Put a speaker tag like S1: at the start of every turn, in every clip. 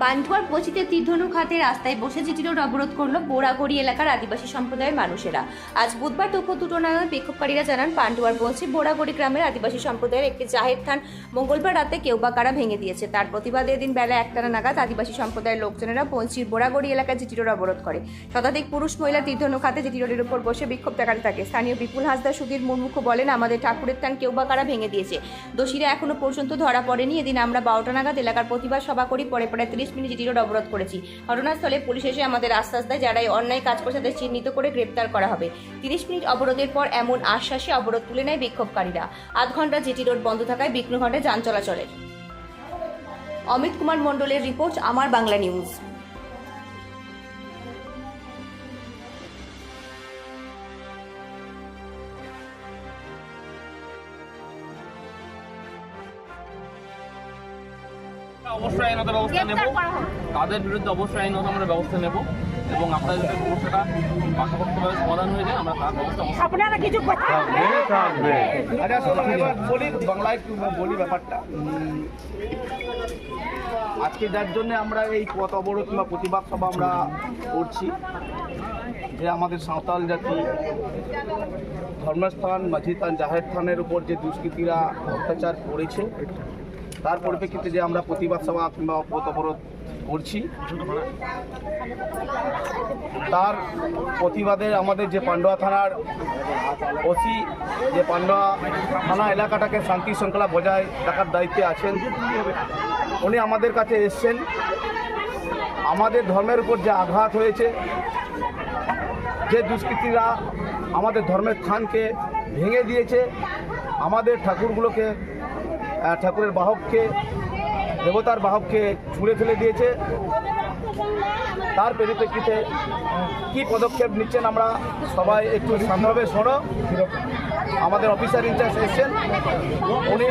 S1: পান্থুয়ার পচিতে তীর্ধনু খাতে রাস্তায় বসে চিঠি অবরোধ করল বোরাগড়ি এলাকার আদিবাসী সম্প্রদায়ের মানুষেরা। আজ বুধবার দুপুর দুটো নাগাদ বিক্ষোভকারীরা জানান পান্ডুয়ার পৌঁছে বোরাগড়ি গ্রামের আদিবাসী সম্প্রদায়ের একটি জাহের থান মঙ্গলবার রাতে কেউ বা কারা ভেঙে দিয়েছে। তার প্রতিবাদে এদিন বেলা একটানা নাগাদ আদিবাসী সম্প্রদায়ের লোকজনেরা পৌঁছির বোরাগড়ি এলাকায় জিটি অবরোধ করে। শতাধিক পুরুষ মহিলা তীর্ধনু খাতে জিটি উপর বসে বিক্ষোভ দেখাতে থাকে। স্থানীয় বিপুল হাসদা সুধীর মুর্মুখ বলেন, আমাদের ঠাকুরের থান কেউ বা কারা ভেঙে দিয়েছে। দোষীরা এখনও পর্যন্ত ধরা পড়েনি। এদিন আমরা বারোটা নাগাদ এলাকার প্রতিবাদ সভা করি, পরে প্রায় তিরিশ মিনিট রোড অবরোধ করেছি। ঘটনাস্থলে পুলিশ এসে আমাদের আশ্বাস দেয়, যারা এই অন্যায় কাজ করছে তাদের চিহ্নিত করে গ্রেপ্তার করা হবে। তিরিশ মিনিট অবরোধের পর এমন আশ্বাসে অবরোধ তুলে নেয় বিক্ষোভকারীরা। আধ ঘণ্টা জিটি রোড বন্ধ থাকায় বিঘ্ন ঘটে যান চলাচলের। অমিত কুমার মণ্ডলের রিপোর্ট, আমার বাংলা নিউজ।
S2: অবশ্যই আইনত ব্যবস্থা নেব। তাদের বিরুদ্ধে অবশ্যই আইনত আমরা ব্যবস্থা নেব এবং আপনাদের যদি সমস্যাটা পাকাপোক্তভাবে সমাধান হয়ে যায় আমরা তার ব্যবস্থা
S3: আপনারা কিছু
S4: আচ্ছা শোনো এবার বলি বাংলায় একটু বলি ব্যাপারটা। আজকে যার জন্য আমরা এই পথ অবরোধ কিংবা প্রতিবাদ সভা আমরা করছি যে আমাদের সাঁওতাল জাতি ধর্মস্থান মাঝিস্থান জাহের থানের উপর যে দুষ্কৃতীরা অত্যাচার করেছে তার পরিপ্রেক্ষিতে যে আমরা প্রতিবাদ সভা কিংবা পথ অবরোধ করছি, তার প্রতিবাদে আমাদের যে পান্ডুয়া থানার ওসি, যে পান্ডুয়া থানা এলাকাটাকে শান্তি শৃঙ্খলা বজায় রাখার দায়িত্বে আছেন, উনি আমাদের কাছে এসছেন। আমাদের ধর্মের উপর যে আঘাত হয়েছে, যে দুষ্কৃতীরা আমাদের ধর্মের স্থানকে ভেঙে দিয়েছে, আমাদের ঠাকুরগুলোকে ঠাকুরের বাহককে, দেবতার বাহককে ছুঁড়ে ফেলে দিয়েছে। তার পরিপ্রেক্ষিতে কি পদক্ষেপ নিচ্ছেন আমরা সবাই একটু শান্তভাবে শোনো। আমাদের অফিসার ইনচার্জ এসছেন। উনি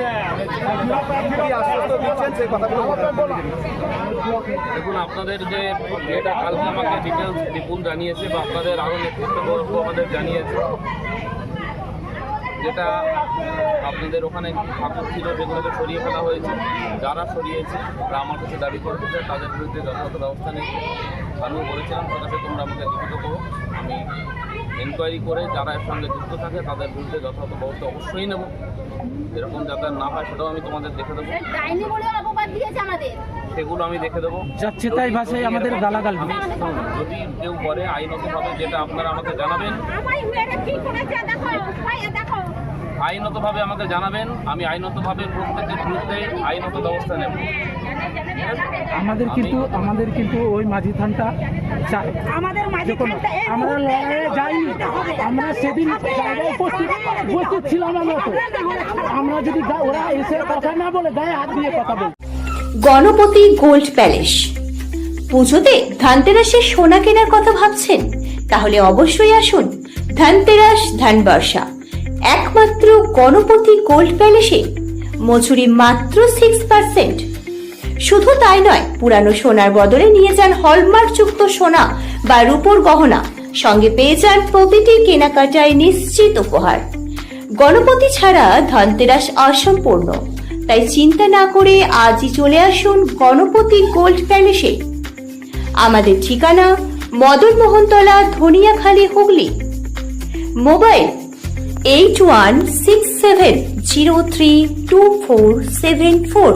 S4: কি আশ্বস্ত দিচ্ছেন সেই কথাগুলো
S2: দেখুন, আপনাদের যে যেটা কালকে আমাকে ডিটেলস বিপুল জানিয়েছে বা আপনাদের আরও নেতৃত্ববর্গ আমাদের জানিয়েছে। যেটা আপনাদের ওখানে ঠাকুর ছিল যেগুলোকে সরিয়ে ফেলা হয়েছে। যারা সরিয়েছে তারা আমার কাছে দাবি করতেছে তাদের বিরুদ্ধে যথাযথ ব্যবস্থা নেই আমিও বলেছিলাম সেটাকে তোমরা আমাকে লিখিত করো। আমি এনকোয়ারি করে যারা এর সঙ্গে যুক্ত থাকে তাদের বিরুদ্ধে যথাযথ ব্যবস্থা অবশ্যই নেব। এরকম যাতে না হয় সেটাও আমি তোমাদের দেখে দেবো।
S3: ডাইনি বলে অপবাদ দিয়েছে আমাদের।
S2: সেগুলো আমি দেখে দেবো।
S5: যাচ্ছে তাই ভাষায় আমাদের গালাগাল
S2: যদি কেউ করে আইনতভাবে যেটা আপনারা আমাকে জানাবেন আইনতভাবে আমাকে জানাবেন আমি আইনতভাবে প্রত্যেকের বিরুদ্ধে আইনত ব্যবস্থা নেব।
S5: আমাদের কিন্তু আমাদের কিন্তু ওই মাঝি থানটা চাই।
S3: আমাদের
S5: আমরা লড়াইয়ে যাইনি। আমরা সেদিন জায়গায় উপস্থিত উপস্থিত ছিলাম আমরা তো। আমরা যদি গা- ওরা এসে কথা না বলে গায়ে হাত দিয়ে কথা বলি।
S1: Ganapati gold palace. পুজোতে ধানতেরাসের সোনা কেনার কথা ভাবছেন? তাহলে অবশ্যই আসুন ধানতেরাস ধানবর্ষা। একমাত্র গণপতি গোল্ড প্যালেসে। মজুরি মাত্র সিক্স পার্সেন্ট শুধু তাই নয়, পুরানো সোনার বদলে নিয়ে যান হলমার্কযুক্ত সোনা বা রূপোর গহনা। সঙ্গে পেয়ে যান প্রতিটি কেনাকাটায় নিশ্চিত উপহার। গণপতি ছাড়া ধনতেরাস অসম্পূর্ণ। তাই চিন্তা না করে আজই চলে আসুন গণপতি গোল্ড প্যালেসে। আমাদের ঠিকানা Madan Mohantala Dhaniakhali Hooghly. Mobile eight one six seven zero three two four seven four